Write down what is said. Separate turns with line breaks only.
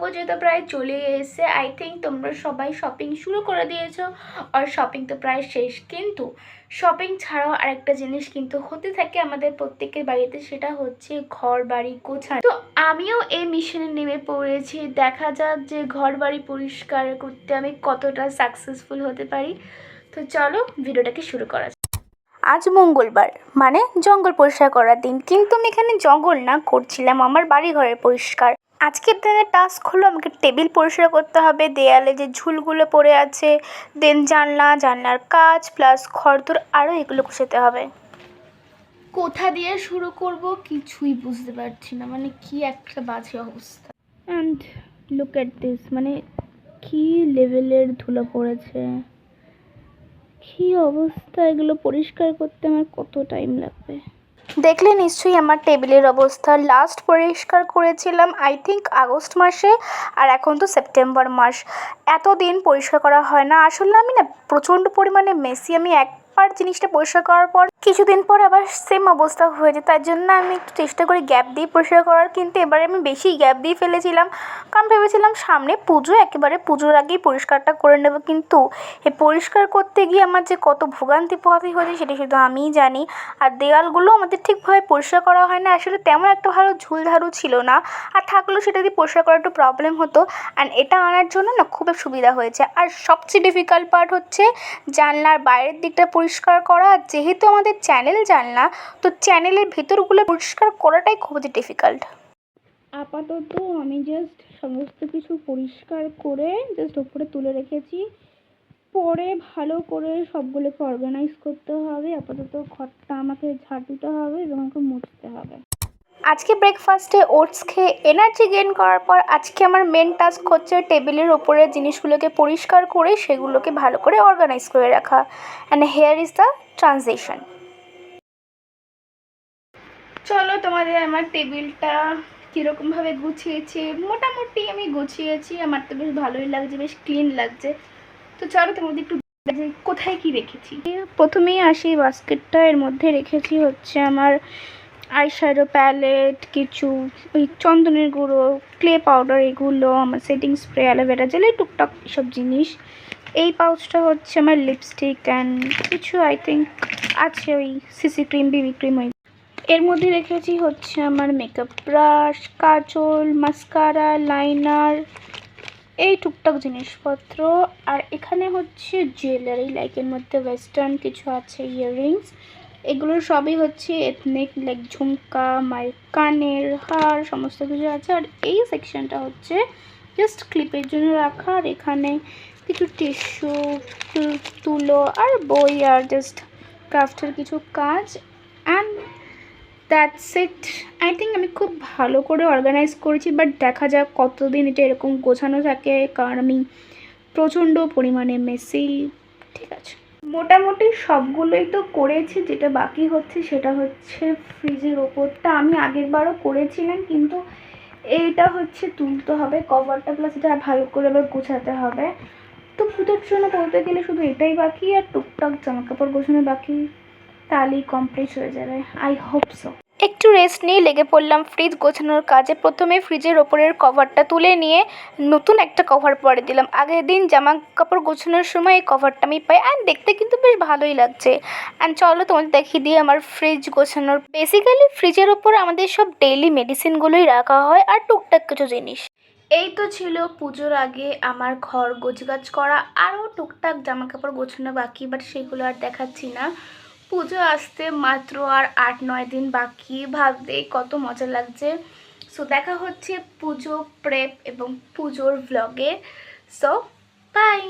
পুজো তো প্রায় চলে এসেছে। আই থিঙ্ক তোমরা সবাই শপিং শুরু করে দিয়েছ আর শপিং তো প্রায় শেষ। কিন্তু শপিং ছাড়াও আরেকটা জিনিস কিন্তু হতে থাকে আমাদের প্রত্যেকের বাড়িতে, সেটা হচ্ছে ঘর বাড়ি গোছানো। তো আমিও এই মিশনে নেমে পড়েছি। দেখা যাক যে ঘর বাড়ি পরিষ্কার করতে আমি কতটা সাকসেসফুল হতে পারি। তো চলো ভিডিওটাকে শুরু করা। আজ মঙ্গলবার মানে জঙ্গল পরিষ্কার করার দিন। কিন্তু আমি এখানে জঙ্গল না, করছিলাম আমার বাড়ি ঘরের পরিষ্কার। আজকের দিনের টাস্ক হলো আমাকে টেবিল পরিষ্কার করতে হবে দেয়ালে যে ঝুলগুলো পড়ে আছে দেন জানলা জানলার কাজ প্লাস খড়দুর আরও এগুলো কুচাতে হবে। কোথা দিয়ে শুরু করব কিছুই বুঝতে পারছি না মানে কি একটা বাজে অবস্থা। অ্যান্ড লুক অ্যাট দিস মানে কি লেভেলের ধুলো পড়েছে? কি অবস্থা এগুলো পরিষ্কার করতে আমার কত টাইম লাগবে? দেখলে নিশ্চয়ই আমার টেবিলের অবস্থা। লাস্ট পরিষ্কার করেছিলাম আই থিঙ্ক আগস্ট মাসে। আর এখন তো সেপ্টেম্বর মাস। এতদিন পরিষ্কার করা হয় না। আসলে আমি না প্রচণ্ড পরিমাণে মেসি আমি একবার জিনিসটা পরিষ্কার করার পর কিছুদিন পর আবার সেম অবস্থা হয়ে যায়। তার জন্য আমি একটু চেষ্টা করি গ্যাপ দিয়ে পরিষ্কার করার, কিন্তু এবারে আমি বেশি গ্যাপ দিয়ে ফেলেছিলাম। কারণ ভেবেছিলাম সামনে পুজো, একেবারে পুজোর আগেই পরিষ্কারটা করে নেব। কিন্তু এই পরিষ্কার করতে গিয়ে আমার যে কত ভোগান্তি পোহাতে হয়েছে সেটা শুধু আমিই জানি। আর দেওয়ালগুলো আমাদের ঠিকভাবে পরিষ্কার করা হয় না। আসলে তেমন একটা ভালো ঝুলঝাড়ু ছিল না। আর থাকলেও সেটা দিয়ে পরিষ্কার করা একটু প্রবলেম হতো। অ্যান্ড এটা আনার জন্য না খুব সুবিধা হয়েছে। আর সবচেয়ে ডিফিকাল্ট পার্ট হচ্ছে জানলার বাইরের দিকটা পরিষ্কার করা যেহেতু আমাদের চ্যানেল জানলা, তো চ্যানেলের ভেতরগুলো পরিষ্কার করাটাই খুবই ডিফিকাল্ট আপাতত আমি জাস্ট সমস্ত কিছু পরিষ্কার করে জাস্ট ওপরে তুলে রেখেছি। পরে ভালো করে সবগুলোকে অর্গানাইজ করতে হবে। আপাতত ঘরটা আমাকে ঝাড় দিতে হবে এবং আমাকে মুছতে হবে। আজকে ব্রেকফাস্টে ওটস খেয়ে এনার্জি গেইন করার পর আজকে আমার মেন টাস্ক হচ্ছে টেবিলের ওপরে জিনিসগুলোকে পরিষ্কার করে সেগুলোকে ভালো করে অর্গানাইজ করে রাখা। And here is the transaction চলো তোমাদের আমার টেবিলটা কীরকমভাবে গুছিয়েছি? মোটামুটি আমি গুছিয়েছি আমার তো বেশ ভালোই লাগছে বেশ ক্লিন লাগছে। তো চলো তোমাদের একটু কোথায় কি রেখেছি? প্রথমেই আসি বাস্কেটটা এর মধ্যে রেখেছি হচ্ছে আমার আইশ্যাডো প্যালেট কিছু ওই চন্দনের গুঁড়ো ক্লে পাউডার এগুলো, আমার সেটিং স্প্রে অ্যালোভেরা জেল টুকটাক সব জিনিস। এই পাউচটা হচ্ছে আমার লিপস্টিক অ্যান্ড কিছু আই থিঙ্ক আছে ওই সিসি ক্রিম বিবি ক্রিম ওই। এর মধ্যে রেখেছি হচ্ছে আমার মেকআপ ব্রাশ কাজল মাস্কারা লাইনার এই টুকটাক জিনিসপত্র। আর এখানে হচ্ছে জুয়েলারি লাইক এর মধ্যে ওয়েস্টার্ন কিছু আছে ইয়াররিংস এগুলো সবই হচ্ছে এথনিক লাইক ঝুমকা মায়ের কানের হার, সমস্ত কিছু আছে। আর এই সেকশনটা হচ্ছে জাস্ট ক্লিপের জন্য রাখা। আর এখানে কিছু টিস্যু তুলো আর বই আর জাস্ট ক্রাফটের কিছু কাজ। And that's it I think আমি খুব ভালো করে অর্গানাইজ করেছি বাট দেখা যাক কতদিন এটা এরকম গোছানো থাকে। কারণ আমি প্রচণ্ড পরিমাণে মেসি ঠিক আছে। মোটামুটি সবগুলোই তো করেছি, যেটা বাকি হচ্ছে সেটা হচ্ছে ফ্রিজের ওপরটা। আমি আগের বারও করেছিলাম, কিন্তু এইটা হচ্ছে তুলতে হবে কভারটা প্লাস এটা ভালো করে আবার গোছাতে হবে। তো পুজোর জন্য বলতে গেলে শুধু এটাই বাকি, আর টুকটাক জামাকাপড় গোছানো বাকি, তাহলেই কমপ্লিট হয়ে যাবে। আই হোপ সো একটু রেস্ট নিয়ে লেগে পড়লাম ফ্রিজ গোছানোর কাজে। প্রথমে ফ্রিজের ওপরের কভারটা তুলে নিয়ে নতুন একটা কভার পরে দিলাম। আগের দিন জামা কাপড় গোছানোর সময় এই কভারটা আমি পাই অ্যান্ড দেখতে কিন্তু বেশ ভালোই লাগছে। অ্যান্ড চলো তোমাদের দেখিয়ে দিয়ে আমার ফ্রিজ গোছানোর। বেসিক্যালি ফ্রিজের ওপর আমাদের সব ডেইলি মেডিসিনগুলোই রাখা হয় আর টুকটাক কিছু জিনিস। এই তো ছিল পুজোর আগে আমার ঘর গোছগাছ করা। আরও টুকটাক জামা কাপড় গোছানো বাকি বাট সেগুলো আর দেখাচ্ছি না। পুজো আসতে মাত্র আর আট, নয় দিন বাকি। ভাবতে কত মজা লাগছে। সো দেখা হচ্ছে পুজো প্রেপ এবং পুজোর ভ্লগে সো বাই